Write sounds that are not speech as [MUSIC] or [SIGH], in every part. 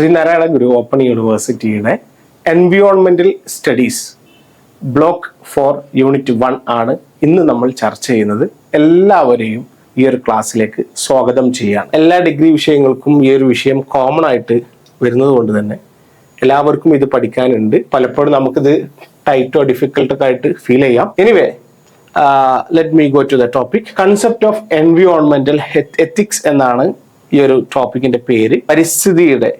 Sreenarayana Guru open യൂണിവേഴ്സിറ്റിയുടെ എൻവിയോൺമെന്റൽ studies block four unit one ആണ് ഇന്ന് നമ്മൾ ചർച്ച ചെയ്യുന്നത്. എല്ലാവരെയും ഈ ഒരു ക്ലാസ്സിലേക്ക് സ്വാഗതം ചെയ്യാം എല്ലാ ഡിഗ്രി വിഷയങ്ങൾക്കും ഈ ഒരു വിഷയം കോമൺ ആയിട്ട് വരുന്നത് കൊണ്ട് തന്നെ എല്ലാവർക്കും ഇത് പഠിക്കാനുണ്ട്. പലപ്പോഴും നമുക്കിത് ടൈറ്റോ ഡിഫിക്കൽട്ടോ ആയിട്ട് ഫീൽ ചെയ്യാം. Anyway let me go to the topic concept of എൻവിയോൺമെന്റൽ ethics എന്നാണ് ഈ ഒരു ടോപ്പിക്കിന്റെ പേര്. പരിസ്ഥിതിയുടെ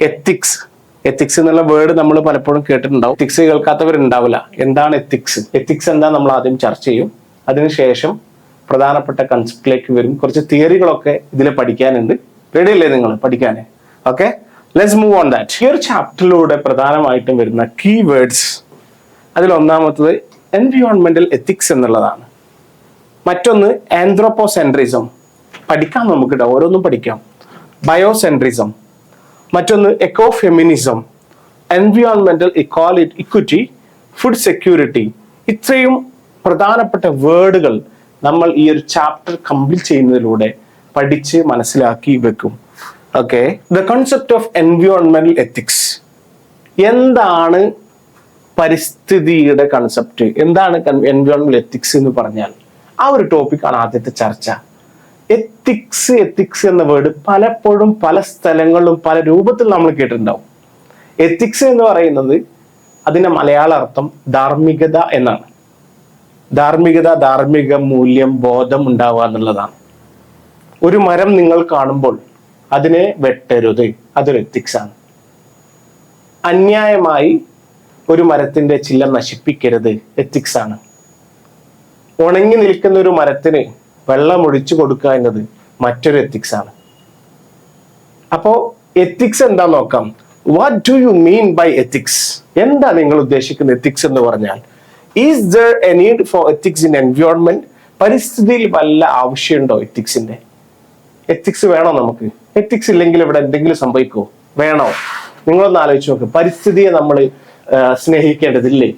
എത്തിക്സ് എത്തിക്സ് എന്നുള്ള വേർഡ് നമ്മൾ പലപ്പോഴും കേട്ടിട്ടുണ്ടാവും. എത്തിക്സ് കേൾക്കാത്തവരുണ്ടാവില്ല. എന്താണ് എത്തിക്സ് എത്തിക്സ് എന്താ നമ്മൾ ആദ്യം ചർച്ച ചെയ്യും. അതിനുശേഷം പ്രധാനപ്പെട്ട കൺസെപ്റ്റിലേക്ക് വരും. കുറച്ച് തിയറികളൊക്കെ ഇതിൽ പഠിക്കാനുണ്ട്. റെഡി അല്ലേ നിങ്ങൾ പഠിക്കാൻ okay let's move on that ഈ ഒരു ചാപ്റ്ററിലൂടെ പ്രധാനമായിട്ടും വരുന്ന കീ വേർഡ്സ് അതിൽ ഒന്നാമത്തത് എൻവിയോൺമെന്റൽ എത്തിക്സ് എന്നുള്ളതാണ്. മറ്റൊന്ന് ആന്ത്രോപോസെൻട്രിസം പഠിക്കാം നമുക്ക് ഓരോന്നും പഠിക്കാം. ബയോസെൻട്രിസം മറ്റൊന്ന് എക്കോ ഫെമിനിസം എൻവിയോൺമെന്റൽ ഇക്വാലിറ്റി ഇക്വിറ്റി ഫുഡ് സെക്യൂരിറ്റി ഇത്രയും പ്രധാനപ്പെട്ട വേർഡുകൾ നമ്മൾ ഈ ഒരു ചാപ്റ്റർ കംപ്ലീറ്റ് ചെയ്യുന്നതിലൂടെ പഠിച്ച് മനസ്സിലാക്കി വെക്കും. ഓക്കെ ദ കോൺസെപ്റ്റ് ഓഫ് എൻവിയോൺമെന്റൽ എത്തിക്സ് എന്താണ് പരിസ്ഥിതിയുടെ കൺസെപ്റ്റ് എന്താണ് എൻവിയോൺമെന്റൽ എത്തിക്സ് എന്ന് പറഞ്ഞാൽ ആ ഒരു ടോപ്പിക്കാണ് ആദ്യത്തെ ചർച്ച. എത്തിക്സ് എത്തിക്സ് എന്ന വേർഡ് പലപ്പോഴും പല സ്ഥലങ്ങളിലും പല രൂപത്തിൽ നമ്മൾ കേട്ടിട്ടുണ്ടാവും. എത്തിക്സ് എന്ന് പറയുന്നത് അതിന്റെ മലയാള അർത്ഥം ധാർമ്മികത എന്നാണ്. ധാർമ്മികത ധാർമ്മിക മൂല്യം ബോധം ഉണ്ടാവുക എന്നുള്ളതാണ്. ഒരു മരം നിങ്ങൾ കാണുമ്പോൾ അതിനെ വെട്ടരുത്. അതൊരു എത്തിക്സ് ആണ്. അന്യായമായി ഒരു മരത്തിന്റെ ചില്ല നശിപ്പിക്കരുത്. എത്തിക്സ് ആണ്. ഉണങ്ങി നിൽക്കുന്ന ഒരു മരത്തിന് വെള്ളം ഒഴിച്ചു കൊടുക്കുക എന്നത് മറ്റൊരു എത്തിക്സ് ആണ്. അപ്പോ എത്തിക്സ് എന്താ നോക്കാം? What do you mean by ethics എന്താ നിങ്ങൾ ഉദ്ദേശിക്കുന്ന എത്തിക്സ് എന്ന് പറഞ്ഞാൽ? Is there a need for ethics in environment പരിസ്ഥിതിയിൽ വല്ല ആവശ്യമുണ്ടോ എത്തിക്സിന്റെ എത്തിക്സ് വേണോ നമുക്ക്? എത്തിക്സ് ഇല്ലെങ്കിൽ ഇവിടെ എന്തെങ്കിലും സംഭവിക്കുമോ വേണോ? നിങ്ങളൊന്ന് ആലോചിച്ച് നോക്ക്. പരിസ്ഥിതിയെ നമ്മൾ സ്നേഹിക്കേണ്ടതില്ലേ?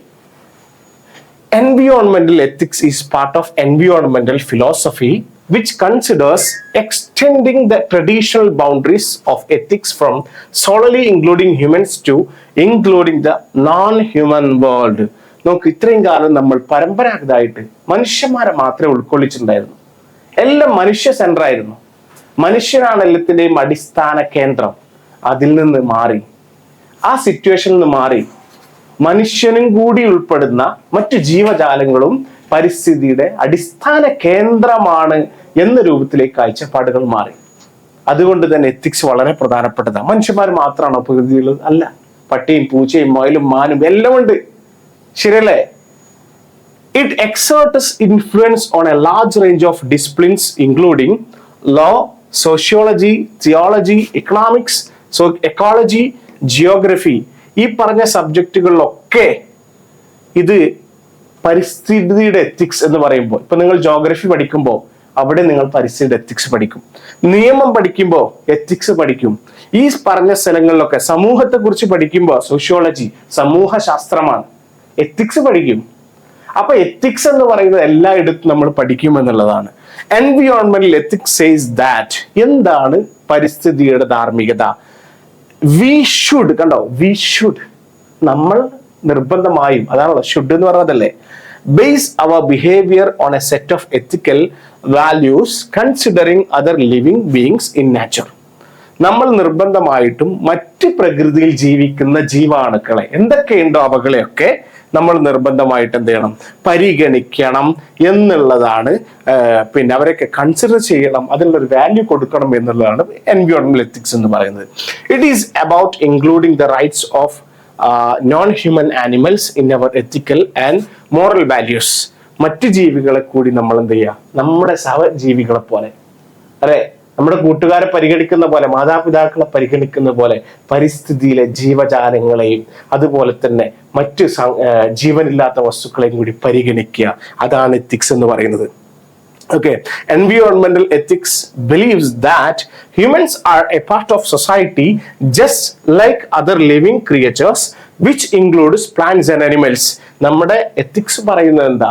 Environmental ethics is part of environmental philosophy, which considers extending the traditional boundaries of ethics from solely including humans to including the non-human world. നമുക്ക് ഇത്രയും കാലം നമ്മൾ പരമ്പരാഗതമായിട്ട് മനുഷ്യന്മാരെ മാത്രമേ ഉൾക്കൊള്ളിച്ചിട്ടുണ്ടായിരുന്നു എല്ലാം മനുഷ്യ സെന്റർ ആയിരുന്നു മനുഷ്യനാണ് എല്ലാത്തിന്റെയും അടിസ്ഥാന കേന്ദ്രം അതിൽ നിന്ന് മാറി ആ സിറ്റുവേഷനിൽ നിന്ന് മാറി മനുഷ്യനും കൂടി ഉൾപ്പെടുന്ന മറ്റു ജീവജാലങ്ങളും പരിസ്ഥിതിയുടെ അടിസ്ഥാന കേന്ദ്രമാണ് എന്ന രൂപത്തിലേക്ക് കാഴ്ചപ്പാടുകൾ മാറി. അതുകൊണ്ട് തന്നെ എത്തിക്സ് വളരെ പ്രധാനപ്പെട്ടതാണ്. മനുഷ്യന്മാർ മാത്രമാണോ പ്രകൃതിയുള്ളത് അല്ല. പട്ടിയും പൂച്ചയും മയിലും മാനും എല്ലാം ഉണ്ട്. ശരിയല്ലേ? It exert influence on a large range of disciplines including law sociology theology economics so ecology geography ഈ പറഞ്ഞ സബ്ജക്റ്റുകളിലൊക്കെ ഇത് പരിസ്ഥിതിയുടെ എത്തിക്സ് എന്ന് പറയുമ്പോൾ ഇപ്പൊ നിങ്ങൾ ജോഗ്രഫി പഠിക്കുമ്പോൾ അവിടെ നിങ്ങൾ പരിസ്ഥിതിയുടെ എത്തിക്സ് പഠിക്കും. നിയമം പഠിക്കുമ്പോൾ എത്തിക്സ് പഠിക്കും. ഈ പറഞ്ഞ സ്ഥലങ്ങളിലൊക്കെ സമൂഹത്തെ കുറിച്ച് പഠിക്കുമ്പോൾ സോഷ്യോളജി സമൂഹ ശാസ്ത്രമാണ് എത്തിക്സ് പഠിക്കും. അപ്പൊ എത്തിക്സ് എന്ന് പറയുന്നത് എല്ലായിടത്തും നമ്മൾ പഠിക്കും എന്നുള്ളതാണ്. എൻവിയോൺമെന്റൽ എത്തിക്സ് സേസ് ദാറ്റ് എന്താണ് പരിസ്ഥിതിയുടെ ധാർമ്മികത? വി ഷുഡ് കണ്ടോ? വി ഷുഡ് നമ്മൾ നിർബന്ധമായും അതാണല്ലോ ഷുഡ് എന്ന് പറഞ്ഞതല്ലേ? Base our behaviour on a set of ethical values considering other living beings in nature നമ്മൾ നിർബന്ധമായിട്ടും മറ്റ് പ്രകൃതിയിൽ ജീവിക്കുന്ന ജീവാണുക്കളെ എന്തൊക്കെയുണ്ടോ അവകളെയൊക്കെ നമ്മൾ നിർബന്ധമായിട്ട് എന്ത് ചെയ്യണം? പരിഗണിക്കണം എന്നുള്ളതാണ് പിന്നെ അവരൊക്കെ കൺസിഡർ ചെയ്യണം അതിനുള്ളൊരു വാല്യൂ കൊടുക്കണം എന്നുള്ളതാണ് എൻവിയോൺമെന്റ് എത്തിക്സ് എന്ന് പറയുന്നത്. It is about including the rights of non human animals in our ethical and moral values മറ്റ് ജീവികളെ കൂടി നമ്മൾ എന്ത് ചെയ്യുക? നമ്മുടെ സഹജീവികളെ പോലെ. അല്ലെ? നമ്മുടെ കൂട്ടുകാരെ പരിഗണിക്കുന്ന പോലെ മാതാപിതാക്കളെ പരിഗണിക്കുന്ന പോലെ പരിസ്ഥിതിയിലെ ജീവജാലങ്ങളെയും അതുപോലെ തന്നെ മറ്റു ജീവനില്ലാത്ത വസ്തുക്കളെയും കൂടി പരിഗണിക്കുക. അതാണ് എത്തിക്സ് എന്ന് പറയുന്നത്. Okay, environmental ethics believes that humans are a part of society just like other living creatures, which includes plants and animals. നമ്മുടെ എത്തിക്സ് പറയുന്നത് എന്താ?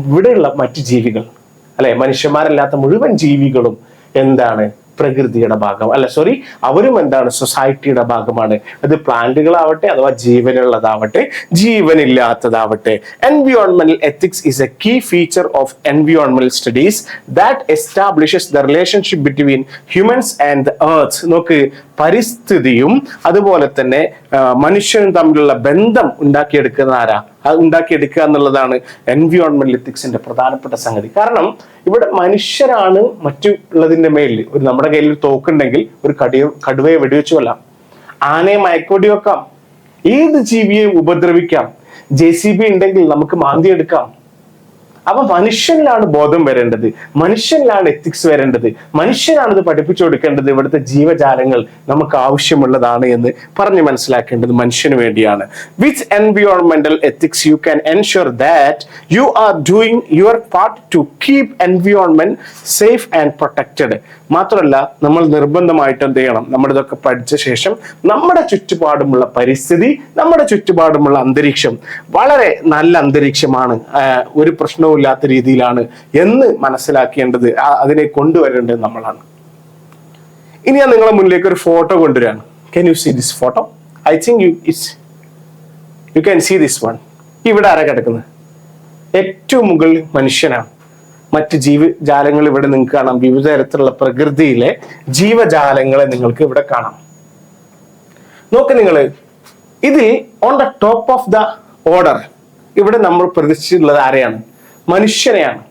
ഇവിടെയുള്ള മറ്റ് ജീവികൾ അല്ലെ? മനുഷ്യന്മാരല്ലാത്ത മുഴുവൻ ജീവികളും എന്താണ് പ്രകൃതിയുടെ ഭാഗം? അല്ല സോറി അവരും എന്താണ് സൊസൈറ്റിയുടെ ഭാഗമാണ്. അത് പ്ലാന്റുകളാവട്ടെ അഥവാ ജീവനുള്ളതാവട്ടെ ജീവനില്ലാത്തതാവട്ടെ. എൻവിയോൺമെന്റൽ ethics is A key feature of എൻവിയോൺമെന്റൽ studies that establishes the relationship between humans and the നോക്ക് പരിസ്ഥിതിയും അതുപോലെ തന്നെ മനുഷ്യനും തമ്മിലുള്ള ബന്ധം ഉണ്ടാക്കിയെടുക്കുന്ന ആരാ? ഉണ്ടാക്കിയെടുക്കുക എന്നുള്ളതാണ് എൻവിയോൺമെന്റൽ എത്തിക്സിന്റെ പ്രധാനപ്പെട്ട സംഗതി. കാരണം ഇവിടെ മനുഷ്യരാണ് മറ്റുള്ളതിന്റെ മേലിൽ ഒരു നമ്മുടെ കയ്യിൽ ഒരു തോക്കുണ്ടെങ്കിൽ ഒരു കടിയോ കടുവയെ വെടിവെച്ചു കൊല്ലാം. ആനയെ മയക്കോടി വെക്കാം. ഏത് ജീവിയെയും ഉപദ്രവിക്കാം? ജെ സി ബി ഉണ്ടെങ്കിൽ നമുക്ക് മാന്തി എടുക്കാം. അപ്പൊ മനുഷ്യനിലാണ് ബോധം വരേണ്ടത്. മനുഷ്യനിലാണ് എത്തിക്സ് വരേണ്ടത്. മനുഷ്യനാണ് ഇത് പഠിപ്പിച്ചു കൊടുക്കേണ്ടത്. ഇവിടുത്തെ ജീവജാലങ്ങൾ നമുക്ക് ആവശ്യമുള്ളതാണ് എന്ന് പറഞ്ഞ് മനസ്സിലാക്കേണ്ടത് മനുഷ്യന് വേണ്ടിയാണ്. Which എൻവിയോൺമെന്റൽ ethics you can ensure that you are doing your part to keep environment safe and protected മാത്രമല്ല നമ്മൾ നിർബന്ധമായിട്ട് എന്ത് ചെയ്യണം? നമ്മുടെ ഇതൊക്കെ പഠിച്ച ശേഷം നമ്മുടെ ചുറ്റുപാടുമുള്ള പരിസ്ഥിതി നമ്മുടെ ചുറ്റുപാടുമുള്ള അന്തരീക്ഷം വളരെ നല്ല അന്തരീക്ഷമാണ്. ഒരു പ്രശ്നവും ഇല്ലാത്ത രീതിയിലാണ് എന്ന് മനസ്സിലാക്കേണ്ടത് അതിനെ കൊണ്ടുവരേണ്ടത് നമ്മളാണ്. ഇനി ഞാൻ നിങ്ങളെ മുന്നിലേക്ക് ഒരു photo കൊണ്ടുവരാണ്. Can you see this photo I think you it's you can see this one ഇവിടെ ആരാ കിടക്കുന്നത്? ഏറ്റവും മുകളിൽ മനുഷ്യനാണ്. മറ്റ് ജീവജാലങ്ങൾ ഇവിടെ നിങ്ങൾക്ക് കാണാം. വിവിധ തരത്തിലുള്ള പ്രകൃതിയിലെ ജീവജാലങ്ങളെ നിങ്ങൾക്ക് ഇവിടെ കാണാം. നോക്ക് നിങ്ങൾ ഇതിൽ on the top of the order ഇവിടെ നമ്മൾ പ്രതീക്ഷിച്ചിട്ടുള്ളത് ആരെയാണ്? മനുഷ്യനെയാണ്.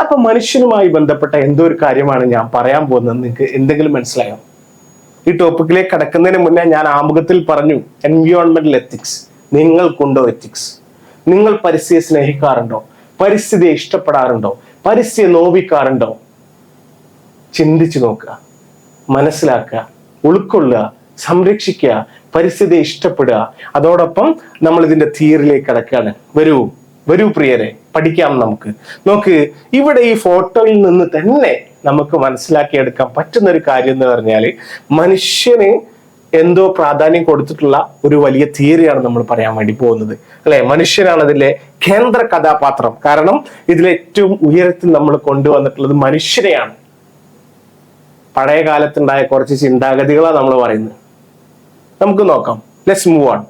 അപ്പൊ മനുഷ്യനുമായി ബന്ധപ്പെട്ട എന്തോ ഒരു കാര്യമാണ് ഞാൻ പറയാൻ പോകുന്നത്? നിങ്ങൾക്ക് എന്തെങ്കിലും മനസ്സിലായോ? ഈ ടോപ്പിക്കിലേക്ക് കടക്കുന്നതിന് മുന്നേ ഞാൻ ആമുഖത്തിൽ പറഞ്ഞു എൻവിയോൺമെന്റൽ എത്തിക്സ് നിങ്ങൾക്കുണ്ടോ എത്തിക്സ് നിങ്ങൾ പരിസ്ഥിതിയെ സ്നേഹിക്കാറുണ്ടോ? പരിസ്ഥിതിയെ ഇഷ്ടപ്പെടാറുണ്ടോ? പരിസ്ഥിതിയെ നോവിക്കാറുണ്ടോ? ചിന്തിച്ചു നോക്കുക മനസ്സിലാക്കുക ഉൾക്കൊള്ളുക സംരക്ഷിക്കുക പരിസ്ഥിതിയെ ഇഷ്ടപ്പെടുക. അതോടൊപ്പം നമ്മൾ ഇതിന്റെ തിയറിലേക്ക് കടക്കുകയാണ്. വരൂ. വരൂ പ്രിയരെ പഠിക്കാം നമുക്ക്. നോക്ക് ഇവിടെ ഈ ഫോട്ടോയിൽ നിന്ന് തന്നെ നമുക്ക് മനസ്സിലാക്കിയെടുക്കാൻ പറ്റുന്ന ഒരു കാര്യം എന്ന് പറഞ്ഞാൽ മനുഷ്യന് എന്തോ പ്രാധാന്യം കൊടുത്തിട്ടുള്ള ഒരു വലിയ തിയറിയാണ് നമ്മൾ പറയാൻ വേണ്ടി പോകുന്നത്. അല്ലെ? മനുഷ്യനാണ് അതിലെ കേന്ദ്ര കഥാപാത്രം. കാരണം ഇതിൽ ഏറ്റവും ഉയരത്തിൽ നമ്മൾ കൊണ്ടുവന്നിട്ടുള്ളത് മനുഷ്യരെയാണ് പഴയ കാലത്തുണ്ടായ കുറച്ച് ചിന്താഗതികളാണ് നമ്മൾ പറയുന്നത്. നമുക്ക് നോക്കാം. ലെറ്റ്സ് മൂവ് ഓൺ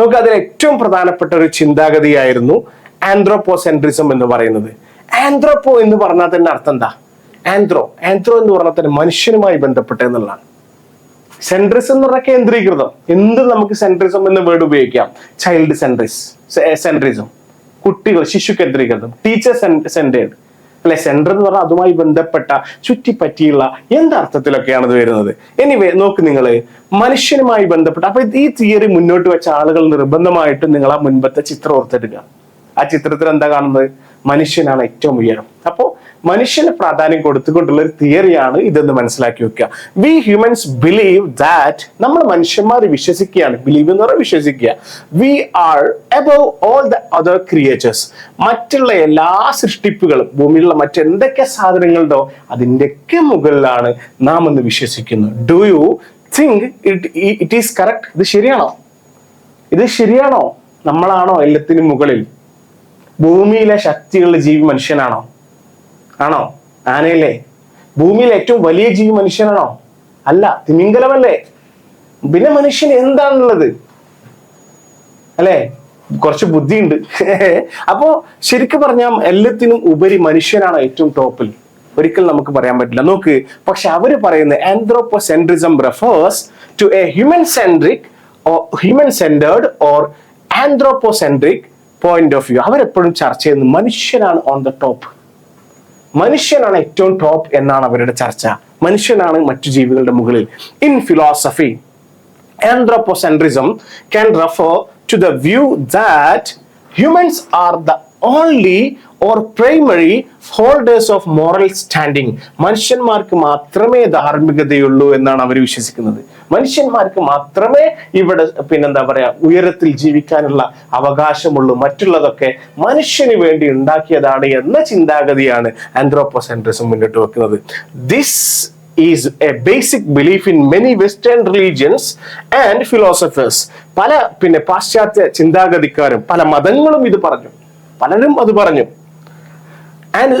നമുക്ക് അതിൽ ഏറ്റവും പ്രധാനപ്പെട്ട ഒരു ചിന്താഗതിയായിരുന്നു ആന്ത്രോപോസെൻട്രിസം എന്ന് പറയുന്നത്. ആന്ത്രോപ്പോ എന്ന് പറഞ്ഞാൽ തന്നെ അർത്ഥം എന്താ? ആന്ത്രോ. ആന്ത്രോ എന്ന് പറഞ്ഞാൽ തന്നെ മനുഷ്യനുമായി ബന്ധപ്പെട്ട എന്നുള്ളതാണ്. സെൻട്രിസം എന്ന് പറഞ്ഞാൽ കേന്ദ്രീകൃതം. എന്ത് നമുക്ക് സെൻട്രിസം എന്ന വേർഡ് ഉപയോഗിക്കാം? ചൈൽഡ് സെൻട്രിസ് സെൻട്രിസം. കുട്ടികൾ ശിശു കേന്ദ്രീകൃതം. ടീച്ചർ സെന്റേഡ് അല്ലെ സെന്റർ എന്ന് പറഞ്ഞാൽ അതുമായി ബന്ധപ്പെട്ട ചുറ്റിപ്പറ്റിയുള്ള എന്തർത്ഥത്തിലൊക്കെയാണ് ഇത് വരുന്നത്? എനിവേ നോക്ക് നിങ്ങൾ മനുഷ്യനുമായി ബന്ധപ്പെട്ട അപ്പൊ ഈ തിയറി മുന്നോട്ട് വെച്ച ആളുകൾ നിർബന്ധമായിട്ടും നിങ്ങൾ ആ മുൻപത്തെ ചിത്രം ഓർത്തെടുക്കുക ആ ചിത്രത്തിൽ എന്താ കാണുന്നത്? മനുഷ്യനാണ് ഏറ്റവും ഉയരം. അപ്പോ മനുഷ്യന് പ്രാധാന്യം കൊടുത്തുകൊണ്ടുള്ള ഒരു തിയറിയാണ് ഇതെന്ന് മനസ്സിലാക്കി വെക്കുക. വി ഹ്യൂമൻസ് ബിലീവ് ദാറ്റ് നമ്മൾ മനുഷ്യന്മാർ വിശ്വസിക്കുകയാണ്. ബിലീവ് എന്ന് പറഞ്ഞാൽ വിശ്വസിക്കുക. We are above all the other creatures മറ്റുള്ള എല്ലാ സൃഷ്ടിപ്പുകളും ഭൂമിയിലുള്ള മറ്റെന്തൊക്കെ സാധനങ്ങളുണ്ടോ അതിന്റെയൊക്കെ മുകളിലാണ് നാം എന്ന് വിശ്വസിക്കുന്നു. Do you think it it is correct ഇത് ശരിയാണോ? ഇത് ശരിയാണോ? നമ്മളാണോ എല്ലാത്തിനും മുകളിൽ? ഭൂമിയിലെ ശക്തിയുള്ള ജീവി മനുഷ്യനാണോ? ആണോ? ആനയല്ലേ? ഭൂമിയിലെ ഏറ്റവും വലിയ ജീവി മനുഷ്യനാണോ? അല്ല തിമിംഗലമല്ലേ? പിന്നെ മനുഷ്യൻ എന്താണുള്ളത്? അല്ലേ? കുറച്ച് ബുദ്ധിയുണ്ട്. [LAUGHS] അപ്പോ ശരിക്കും പറഞ്ഞാൽ എല്ലാത്തിനും ഉപരി മനുഷ്യനാണ് ഏറ്റവും ടോപ്പിൽ. ഒരിക്കൽ നമുക്ക് പറയാൻ പറ്റില്ല. നോക്ക് പക്ഷെ അവർ പറയുന്ന centrism refers to a human centric human centred or anthropocentric point of view അവരെപ്പോഴും ചർച്ച ചെയ്യുന്നത് മനുഷ്യനാണ് ഓൺ ദ ടോപ്പ് മനുഷ്യനാണ് ഏറ്റവും ടോപ്പ് എന്നാണ് അവരുടെ ചർച്ച. മനുഷ്യനാണ് മറ്റു ജീവികളുടെ മുകളിൽ. In philosophy anthropocentrism can refer to the view that humans are the only or primary holders of moral standing മനുഷ്യന്മാർക്ക് മാത്രമേ ധാർമ്മികതയുള്ളൂ എന്നാണ് അവർ വിശ്വസിക്കുന്നത്. മനുഷ്യന്മാർക്ക് മാത്രമേ ഇവിടെ പിന്നെന്താ പറയാ ഉയരത്തിൽ ജീവിക്കാനുള്ള അവകാശമുള്ളൂ. മറ്റുള്ളതൊക്കെ മനുഷ്യന് വേണ്ടി ഉണ്ടാക്കിയതാണ് എന്ന ചിന്താഗതിയാണ് ആന്ത്രോപോസെൻട്രിസം മുന്നോട്ട് വെക്കുന്നത്. This is a basic belief in many western religions and philosophers പല പിന്നെ പാശ്ചാത്യ ചിന്താഗതിക്കാരും പല മതങ്ങളും ഇത് പറഞ്ഞു. പലരും അത് പറഞ്ഞു. And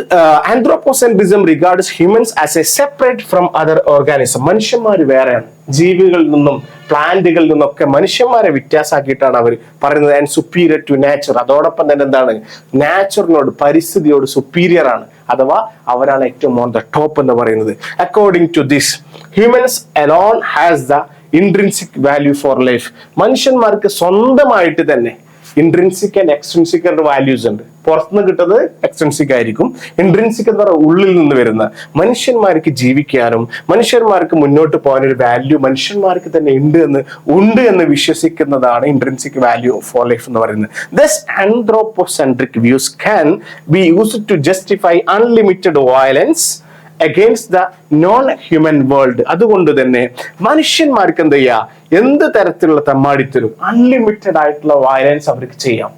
anthropocentrism regards humans as a separate from other organism മനുഷ്യന്മാർ വേറെയാണ്. ജീവികളിൽ നിന്നും പ്ലാന്റുകളിൽ നിന്നൊക്കെ മനുഷ്യന്മാരെ വ്യത്യാസമാക്കിയിട്ടാണ് അവർ പറയുന്നത്. ആൻഡ് സുപ്പീരിയർ ടു നാച്ചർ അതോടൊപ്പം തന്നെ എന്താണ്? നാച്ചറിനോട് പരിസ്ഥിതിയോട് സുപ്പീരിയർ ആണ്. അഥവാ അവരാണ് ഏറ്റവും ഓൺ ദ ടോപ്പ് എന്ന് പറയുന്നത്. According to this humans alone has the intrinsic value for life മനുഷ്യന്മാർക്ക് സ്വന്തമായിട്ട് തന്നെ ഇൻട്രിൻസിക് ആൻഡ് എക്സ്ട്രിൻസിക് ആയിട്ട് വാല്യൂസ് ഉണ്ട്. പുറത്തുനിന്ന് കിട്ടുന്നത് എക്സ്ട്രിൻസിക് ആയിരിക്കും. ഇൻട്രിൻസിക് എന്ന് പറയുന്നത് ഉള്ളിൽ നിന്ന് വരുന്ന. മനുഷ്യന്മാർക്ക് ജീവിക്കാനും മനുഷ്യന്മാർക്ക് മുന്നോട്ട് പോകാൻ ഒരു വാല്യൂ മനുഷ്യന്മാർക്ക് തന്നെ ഉണ്ട് എന്ന് ഉണ്ട് എന്ന് വിശ്വസിക്കുന്നതാണ് ഇൻട്രിൻസിക് വാല്യൂ ഫോർ ലൈഫ് എന്ന് പറയുന്നത്. Thus anthropocentric views can be use to justify unlimited violence against the non human world അതുകൊണ്ട് തന്നെ മനുഷ്യന്മാർക്ക് എന്ത് ചെയ്യാം? എന്ത് തരത്തിലുള്ള തമ്മാടിത്തരും? അൺലിമിറ്റഡ് ആയിട്ടുള്ള വയലൻസ് അവർക്ക് ചെയ്യാം.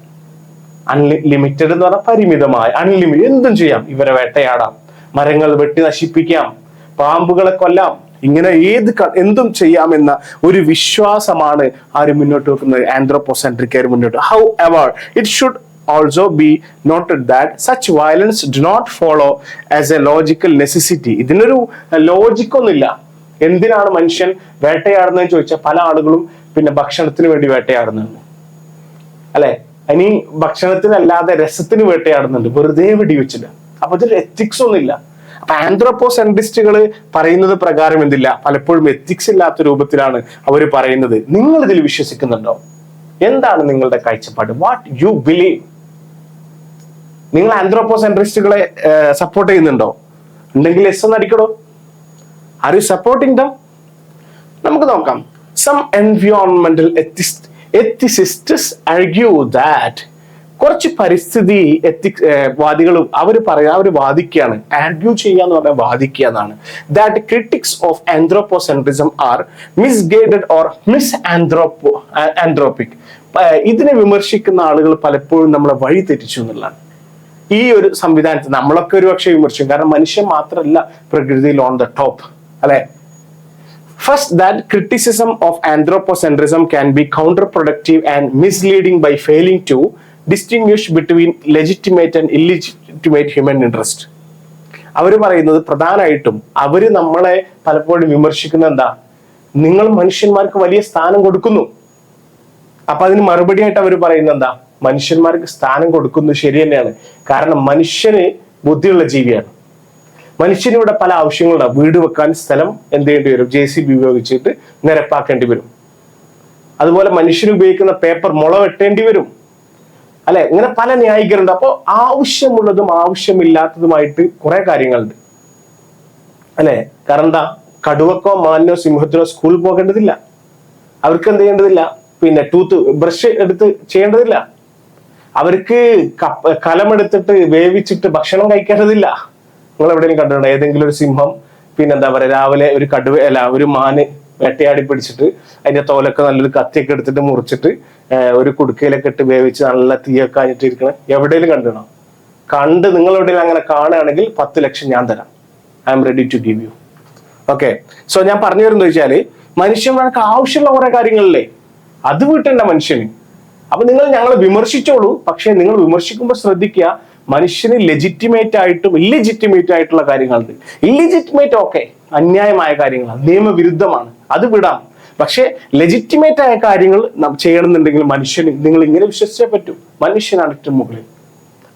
അൺലിമിറ്റഡ് എന്ന് പറഞ്ഞാൽ പരിമിതമായ അൺലിമിറ്റഡ് എന്തും ചെയ്യാം. ഇവരെ വേട്ടയാടാം. മരങ്ങൾ വെട്ടി നശിപ്പിക്കാം. പാമ്പുകളെ കൊല്ലാം. ഇങ്ങനെ ഏത് എന്തും ചെയ്യാമെന്ന ഒരു വിശ്വാസമാണ് ആര് മുന്നോട്ട് വെക്കുന്നത്. ആന്ത്രോപോസെൻട്രിക്കാർ മുന്നോട്ട് however it should also be noted that such violence do not follow as a logical necessity ഇതിനൊരു ലോജിക്കൊന്നുമില്ല എന്തിനാണ് മനുഷ്യൻ വേട്ടയാടുന്നതെന്ന് ചോദിച്ചാൽ പല ആളുകളും പിന്നെ ഭക്ഷണത്തിന് വേണ്ടി വേട്ടയാടുന്നുണ്ട്. അല്ലെ? ഇനി ഭക്ഷണത്തിനല്ലാതെ രസത്തിന് വേട്ടയാടുന്നുണ്ട്. വെറുതെ വെടിവെച്ചില്ല അപ്പൊ ഇതിൽ എത്തിക്സ് ഒന്നുമില്ല. അപ്പൊ ആന്ത്രോപോസെൻട്രിസ്റ്റുകൾ പറയുന്നത് പ്രകാരം എന്തില്ല? പലപ്പോഴും എത്തിക്സ് ഇല്ലാത്ത രൂപത്തിലാണ് അവർ പറയുന്നത്. നിങ്ങൾ ഇതിൽ വിശ്വസിക്കുന്നുണ്ടോ? എന്താണ് നിങ്ങളുടെ കാഴ്ചപ്പാട്? വാട്ട് യു ബിലീവ് നിങ്ങൾ ആന്ത്രോപോസെൻട്രിസ്റ്റുകളെ സപ്പോർട്ട് ചെയ്യുന്നുണ്ടോ? ഉണ്ടെങ്കിൽ എസ് എന്ന് അടിക്കടോ. ആർ യു സപ്പോർട്ടിങ് ദം നമുക്ക് നോക്കാം. സം എൻവിയോൺമെന്റൽ എത്തിസിസ്റ്റസ് argue ദാറ്റ് കുറച്ച് പരിസ്ഥിതി എത്തി വാദികളും അവർ പറയാ അവർ വാദിക്കുകയാണ്. ആർഗ്യൂ എന്ന് പറഞ്ഞാൽ വാദിക്കുക എന്നാണ്. That critics of anthropocentrism are misguided or misanthropic anthropic ഇതിനെ വിമർശിക്കുന്ന ആളുകൾ പലപ്പോഴും നമ്മളെ വഴി തെറ്റിച്ചു എന്നുള്ളതാണ്. ഈ ഒരു സംവിധാനത്തെ നമ്മളൊക്കെ ഒരു പക്ഷേ വിമർശിക്കും. കാരണം മനുഷ്യൻ മാത്രമല്ല പ്രകൃതിയിൽ ഓൺ ദ ടോപ്പ് അല്ലെ? First that criticism of of can be counterproductive and misleading by failing to distinguish between legitimate and illegitimate human interest അവർ പറയുന്നത് പ്രധാനമായിട്ടും അവർ നമ്മളെ പലപ്പോഴും വിമർശിക്കുന്ന എന്താ? നിങ്ങൾ മനുഷ്യന്മാർക്ക് വലിയ സ്ഥാനം കൊടുക്കുന്നു. അപ്പൊ അതിന് മറുപടിയായിട്ട് അവർ പറയുന്നത് എന്താ? മനുഷ്യന്മാർക്ക് സ്ഥാനം കൊടുക്കുന്നത് ശരി തന്നെയാണ്. കാരണം മനുഷ്യന് ബുദ്ധിയുള്ള ജീവിയാണ്. മനുഷ്യനിവിടെ പല ആവശ്യങ്ങളുണ്ടാവും വീട് വെക്കാൻ സ്ഥലം എന്ത് ചെയ്യേണ്ടി വരും? ജെ സി ബി ഉപയോഗിച്ചിട്ട് നിരപ്പാക്കേണ്ടി വരും. അതുപോലെ മനുഷ്യന് ഉപയോഗിക്കുന്ന പേപ്പർ മുള വെട്ടേണ്ടി വരും. അല്ലെ? ഇങ്ങനെ പല ന്യായീകരണമുണ്ട് അപ്പോൾ ആവശ്യമുള്ളതും ആവശ്യമില്ലാത്തതുമായിട്ട് കുറെ കാര്യങ്ങളുണ്ട്. അല്ലെ? കാരണം എന്താ? കടുവക്കോ മാനോ സിംഹത്തിനോ സ്കൂളിൽ പോകേണ്ടതില്ല. അവർക്ക് എന്ത് ചെയ്യേണ്ടതില്ല? പിന്നെ ടൂത്ത് ബ്രഷ് എടുത്ത് ചെയ്യേണ്ടതില്ല. അവർക്ക് കലമെടുത്തിട്ട് വേവിച്ചിട്ട് ഭക്ഷണം കഴിക്കേണ്ടതില്ല. നിങ്ങൾ എവിടെയെങ്കിലും കണ്ടിട്ടുണ്ടോ? ഏതെങ്കിലും ഒരു സിംഹം പിന്നെന്താ പറയാ രാവിലെ ഒരു കടുവ അല്ല ഒരു മാന് വേട്ടയാടി പിടിച്ചിട്ട് അതിന്റെ തോലൊക്കെ നല്ലൊരു കത്തിയൊക്കെ എടുത്തിട്ട് മുറിച്ചിട്ട് ഒരു കുടുക്കയിലൊക്കെ ഇട്ട് വേവിച്ച് നല്ല തീയൊക്കെ ആയിട്ട് ഇരിക്കണം എവിടെയെങ്കിലും കണ്ടിടണം കണ്ട് നിങ്ങൾ എവിടെയെങ്കിലും അങ്ങനെ കാണുകയാണെങ്കിൽ പത്ത് ലക്ഷം ഞാൻ തരാം. I'm ready to give you. Okay. So ഞാൻ പറഞ്ഞു വരുന്നത് വെച്ചാൽ മനുഷ്യന്മാർക്ക് ആവശ്യമുള്ള കുറെ കാര്യങ്ങളില്ലേ? അത് വീട്ടേണ്ട മനുഷ്യന്. അപ്പൊ നിങ്ങൾ ഞങ്ങളെ വിമർശിച്ചോളൂ. പക്ഷെ നിങ്ങൾ വിമർശിക്കുമ്പോൾ ശ്രദ്ധിക്കുക മനുഷ്യന് ലെജിറ്റിമേറ്റ് ആയിട്ടും ഇല്ലെജിറ്റിമേറ്റ് ആയിട്ടുള്ള കാര്യങ്ങളുണ്ട്. ഇല്ലെജിറ്റിമേറ്റ് ഓക്കെ അന്യായമായ കാര്യങ്ങളാണ്. നിയമവിരുദ്ധമാണ്. അത് വിടാം. പക്ഷേ ലെജിറ്റിമേറ്റ് ആയ കാര്യങ്ങൾ ചെയ്യണമെന്നുണ്ടെങ്കിൽ മനുഷ്യന് നിങ്ങൾ ഇങ്ങനെ വിശ്വസിച്ചേ പറ്റൂ. മനുഷ്യനാണ് ഏറ്റവും മുകളിൽ.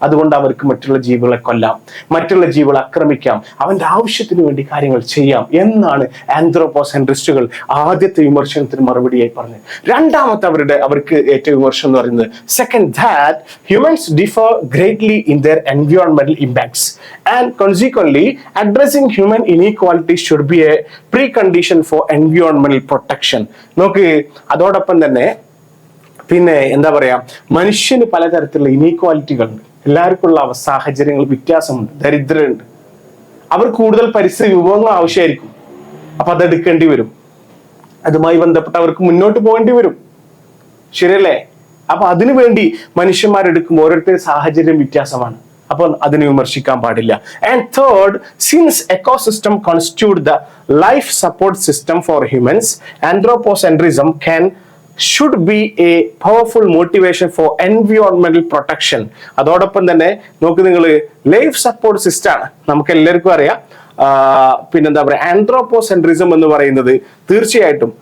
അതുകൊണ്ട് അവർക്ക് മറ്റുള്ള ജീവികളെ കൊല്ലാം മറ്റുള്ള ജീവികളെ ആക്രമിക്കാം അവന്റെ ആവശ്യത്തിന് വേണ്ടി കാര്യങ്ങൾ ചെയ്യാം എന്നാണ് ആന്ത്രോപോസെൻട്രിസ്റ്റുകൾ ആദ്യത്തെ വിമർശനത്തിന് മറുപടിയായി പറഞ്ഞത്. രണ്ടാമത്തെ അവരുടെ അവർക്ക് ഏറ്റവും വിമർശനം എന്ന് പറയുന്നത് second that humans differ greatly in there എൻവയോൺമെന്റൽ impacts and കൺസിക്വൻലി addressing human inequality should be A pre condition for എൻവയോൺമെന്റൽ protection നോക്ക് അതോടൊപ്പം തന്നെ പിന്നെ എന്താ പറയാ മനുഷ്യന് പലതരത്തിലുള്ള ഇനീക്വാലിറ്റികളുണ്ട് എല്ലാവർക്കുള്ള സാഹചര്യങ്ങൾ വ്യത്യാസമുണ്ട് ദരിദ്രരുണ്ട്. അവർ കൂടുതൽ പരിസ്ഥിതി വിഭവങ്ങൾ ആവശ്യമായിരിക്കും. അപ്പൊ അത് എടുക്കേണ്ടി വരും. അതുമായി ബന്ധപ്പെട്ട് അവർക്ക് മുന്നോട്ട് പോകേണ്ടി വരും. ശരിയല്ലേ? അപ്പൊ അതിനു വേണ്ടി മനുഷ്യന്മാരെടുക്കുമ്പോൾ ഓരോരുത്തരുടെ സാഹചര്യം വ്യത്യാസമാണ്. അപ്പൊ അതിനെ വിമർശിക്കാൻ പാടില്ല. And third since ecosystem constitute the life support system for humans anthropocentrism can should be a powerful motivation for എൻവിയോൺമെന്റൽ protection അതോടൊപ്പം തന്നെ നോക്ക് നിങ്ങൾ ലൈഫ് സപ്പോർട്ട് സിസ്റ്റം ആണ്. നമുക്ക് എല്ലാവർക്കും അറിയാം. പിന്നെന്താ പറയുക ആന്ത്രോപോസെൻട്രിസം എന്ന് പറയുന്നത് തീർച്ചയായിട്ടും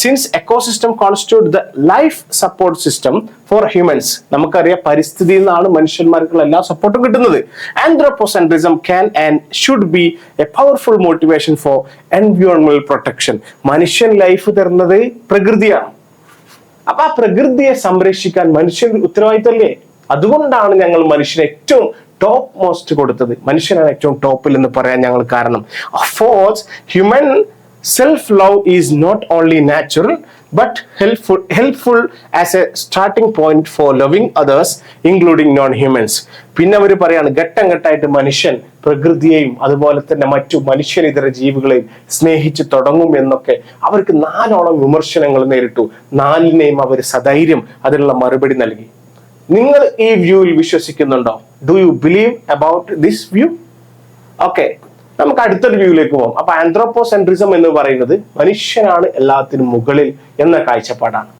since ecosystem constitute the life support system for humans നമുക്കറിയാം പരിസ്ഥിതിയിൽ നിന്നാണ് മനുഷ്യന്മാർക്കുള്ള എല്ലാ സപ്പോർട്ടും കിട്ടുന്നത്. Anthropocentrism can and should be a powerful motivation for എൻവിയോൺമെന്റൽ protection മനുഷ്യൻ ലൈഫ് തരുന്നത് പ്രകൃതിയാണ്. അപ്പൊ ആ പ്രകൃതിയെ സംരക്ഷിക്കാൻ മനുഷ്യൻ ഉത്തരവാദിത്തമല്ലേ? അതുകൊണ്ടാണ് ഞങ്ങൾ മനുഷ്യന് ഏറ്റവും ടോപ്പ് മോസ്റ്റ് കൊടുത്തത്. മനുഷ്യനാണ് ഏറ്റവും ടോപ്പിൽ എന്ന് പറയാൻ ഞങ്ങൾ കാരണം. Of course human self love is not only natural but helpful, helpful as a starting point for loving others, including non-humans. പിന്നെ അവർ പറയാണ് ഘട്ടം ഘട്ടമായിട്ട് മനുഷ്യൻ പ്രകൃതിയെയും അതുപോലെ തന്നെ മറ്റു മനുഷ്യനിതര ജീവികളെയും സ്നേഹിച്ചു തുടങ്ങും എന്നൊക്കെ അവർക്ക് നാലോളം വിമർശനങ്ങൾ നേരിട്ടു. നാലിനെയും അവർ സധൈര്യം അതിനുള്ള മറുപടി നൽകി. നിങ്ങൾ ഈ വ്യൂവിൽ വിശ്വസിക്കുന്നുണ്ടോ? Do you believe about this view okay നമുക്ക് അടുത്തൊരു വ്യൂവിലേക്ക് പോകാം അപ്പൊ ആന്ത്രോപോസെൻട്രിസം എന്ന് പറയുന്നത് മനുഷ്യനാണ് എല്ലാത്തിനും മുകളിൽ എന്ന കാഴ്ചപ്പാടാണ്.